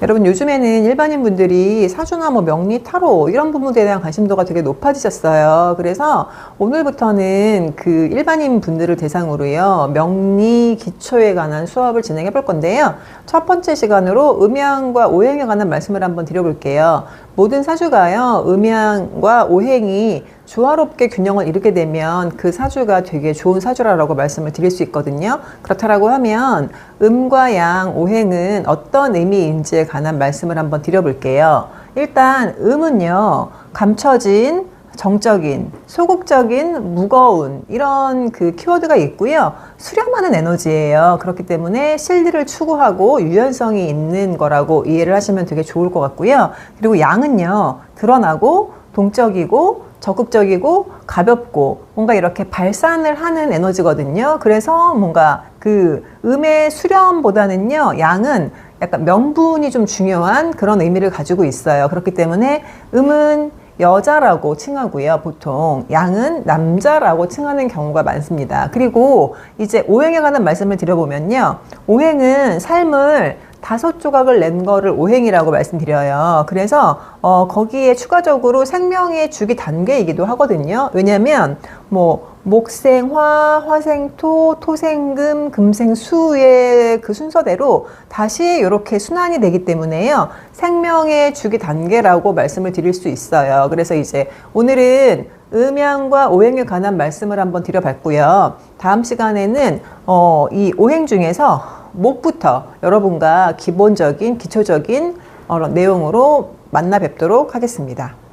여러분 요즘에는 일반인 분들이 사주나 뭐 명리, 타로 이런 부분에 대한 관심도가 되게 높아지셨어요. 그래서 오늘부터는 그 일반인 분들을 대상으로요 명리 기초에 관한 수업을 진행해 볼 건데요. 첫 번째 시간으로 음양과 오행에 관한 말씀을 한번 드려볼게요. 모든 사주가요 음양과 오행이 조화롭게 균형을 이루게 되면 그 사주가 되게 좋은 사주라고 말씀을 드릴 수 있거든요. 그렇다라고 하면 음과 양, 오행은 어떤 의미인지에 관한 말씀을 한번 드려볼게요. 일단 음은요, 감춰진 정적인, 소극적인, 무거운 이런 그 키워드가 있고요. 수렴하는 에너지예요. 그렇기 때문에 실리를 추구하고 유연성이 있는 거라고 이해를 하시면 되게 좋을 것 같고요. 그리고 양은요, 드러나고 동적이고 적극적이고 가볍고 뭔가 이렇게 발산을 하는 에너지거든요. 그래서 뭔가 그 음의 수렴보다는요, 양은 약간 명분이 좀 중요한 그런 의미를 가지고 있어요. 그렇기 때문에 음은 여자라고 칭하고요. 보통 양은 남자라고 칭하는 경우가 많습니다. 그리고 이제 오행에 관한 말씀을 드려보면요. 오행은 삶을 다섯 조각을 낸 거를 오행이라고 말씀드려요. 그래서 어, 거기에 추가적으로 생명의 주기 단계이기도 하거든요. 왜냐하면 뭐 목생화, 화생토, 토생금, 금생수의 그 순서대로 다시 이렇게 순환이 되기 때문에요. 생명의 주기 단계라고 말씀을 드릴 수 있어요. 그래서 이제 오늘은 음양과 오행에 관한 말씀을 한번 드려봤고요. 다음 시간에는 어, 이 오행 중에서 목부터 여러분과 기본적인 기초적인 어, 내용으로 만나 뵙도록 하겠습니다.